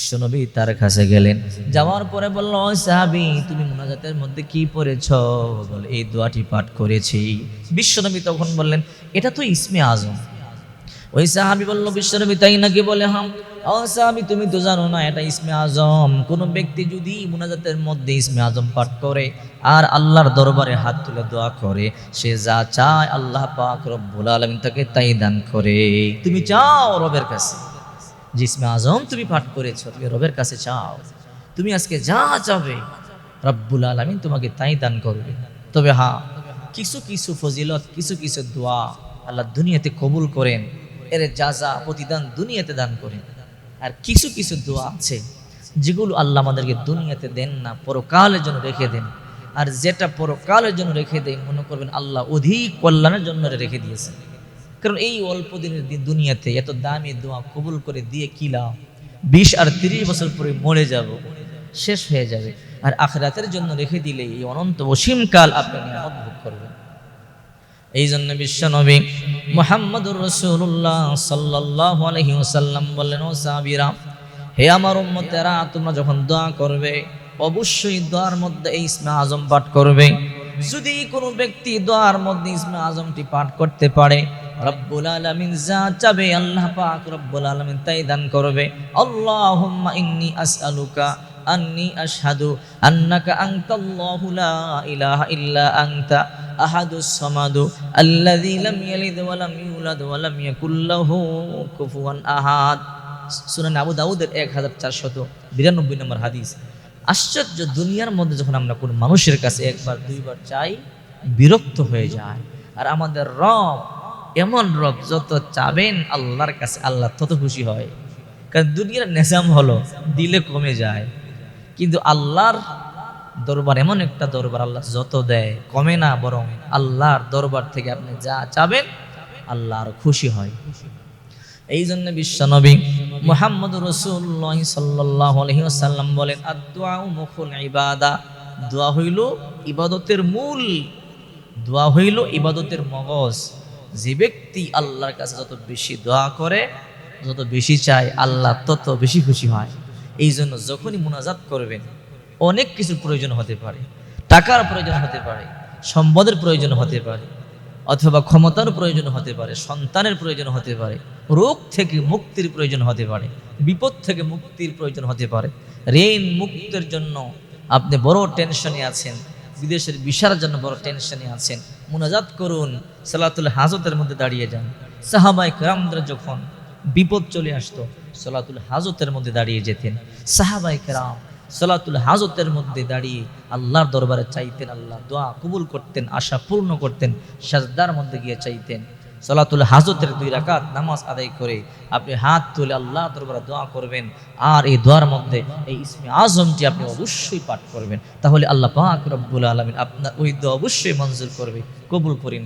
বিশ্বনবী তার কাছে গেলেন। যাওয়ার পরে বলল, "ও সাহাবি, তুমি মোনাজাতের মধ্যে কি পড়েছ? বলে, এই দোয়াটি পাঠ করেছি। বিশ্বনবী তখন বললেন, এটা তো ইসমে আজম। ওই সাহাবি বলল, বিশ্বনবী, তাই নাকি বলে হাম? ও সাহাবি, তুমি তো জানো না, এটা ইসমে আজম। কোন ব্যক্তি যদি মোনাজাতের মধ্যে ইসমে আজম পাঠ করে আর আল্লাহর দরবারে হাত তুলে দোয়া করে, সে যা চায় আল্লাহ পাক রব্বুল আলামিন তাকে তাই দান করে। তুমি চাও রবের কাছে। জিসমে আজম তুমি পাঠ করেছ, তুমি রবের কাছে চাও, তুমি আজকে যা চাবে, রব্বুল আলমিন তোমাকে তাই দান করবে। তবে হ্যাঁ কিছু কিছু ফজিলত, কিছু কিছু দোয়া আল্লাহ দুনিয়াতে কবুল করেন, এর যা যা প্রতিদান দুনিয়াতে দান করেন। আর কিছু কিছু দোয়া আছে, যেগুলো আল্লাহ আমাদেরকে দুনিয়াতে দেন না, পরকালের জন্য রেখে দেন। আর যেটা পরকালের জন্য রেখে দেয়, মনে করবেন আল্লাহ অধিক কল্যাণের জন্য রেখে দিয়েছেন। কারণ এই অল্প দিনের দিন দুনিয়াতে এত দামি দোয়া কবুল করে দিয়ে কি লাভ? বিশ আর তিরিশ বছর পরে মরে যাব, শেষ হয়ে যাবে। আর আখরাতের জন্য রেখে দিলে এই অনন্ত অসীমকাল আপনি নিয়ামত ভোগ করবেন। এই জন্য বিশ্বনবী মোহাম্মদুর রসুল্লাহ সাল্লাহ আলহি ওসাল্লাম বললেন, ও সাবিরা হে আমার উম্মতেরা, তোমরা যখন দোয়া করবে, অবশ্যই দোয়ার মধ্যে এই ইসমে আজম পাঠ করবে। যদি কোনো ব্যক্তি দোয়ার মধ্যে ইসমে আজমটি পাঠ করতে পারে রব্বুল আলামিন যা চাবে আল্লাহ পাক রব্বুল আলামিন তাই দান করবে। আল্লাহুম্মা ইন্নী আসআলুকা আন্নি আশহাদু আন্নাকা আনতাল্লাহু লা ইলাহা ইল্লা আনতা আহাদুস সামাদু আল্লাযী লাম ইয়ালিদ ওয়া লাম ইউলাদ ওয়া লাম ইয়াকুল লাহু কুফুয়ান আহাদ। সুনান আবু দাউদের 1492 নম্বর হাদিস। আশ্চর্য দুনিয়ার মধ্যে যখন আমরা কোন মানুষের কাছে একবার, দুইবার চাই, বিরক্ত হয়ে যায়। আর আমাদের রব এমন রব যত চাবেন আল্লাহর কাছে, আল্লাহ তত খুশি হয়। কারণ দুনিয়ার নেজাম হলো, দিলে কমে যায়। কিন্তু আল্লাহর দরবার এমন একটা দরবার আল্লাহ যত দেয়, কমে না বরং আল্লাহর দরবার থেকে আপনি যা চাবেন, আল্লাহ আরও খুশি হয়। এই জন্য বিশ্বনবী মোহাম্মদ রসুল্লাহ সাল্লাহ আলহিসাল্লাম বলেন আদুয়া মুখুল ইবাদা। দোয়া হইল ইবাদতের মূল দোয়া হইল ইবাদতের মগজ। যে ব্যক্তি আল্লাহর কাছে যত বেশি দোয়া করে, যত বেশি চায়, আল্লাহ তত বেশি খুশি হয়। এই জন্য যখনই মুনাজাত করবেন, অনেক কিছুর প্রয়োজন হতে পারে। টাকার প্রয়োজন হতে পারে, সম্পদের প্রয়োজন হতে পারে, অথবা ক্ষমতার প্রয়োজন হতে পারে, সন্তানের প্রয়োজন হতে পারে, রোগ থেকে মুক্তির প্রয়োজন হতে পারে, বিপদ থেকে মুক্তির প্রয়োজন হতে পারে। ঋণ মুক্তের জন্য আপনি বড় টেনশনে আছেন বিদেশের বিশার জন্য বড় টেনশনে আছেন। মোনাজাত করুন, সালাতুল হাজতের মধ্যে দাঁড়িয়ে যান। সাহাবাই কেরামদের যখন বিপদ চলে আসতো, সলাতুল হাজতের মধ্যে দাঁড়িয়ে যেতেন। সাহাবাই কেরাম সলাতুল হাজতের মধ্যে দাঁড়িয়ে আল্লাহর দরবারে চাইতেন আল্লাহ, দোয়া কবুল করতেন, আশা পূর্ণ করতেন, সাজদার মধ্যে গিয়ে চাইতেন। সালাতুল হাজতের দুই রাকাত নামাজ আদায় করে আপনি হাত তুলে আল্লাহ দরবার দোয়া করবেন আর এই দোয়ার মধ্যে এই ইসমে আজমটি আপনি অবশ্যই পাঠ করবেন তাহলে আল্লাহ পাক রব্বুল আলমিন আপনার ওই দোয়া অবশ্যই মঞ্জুর করবে, কবুল করে।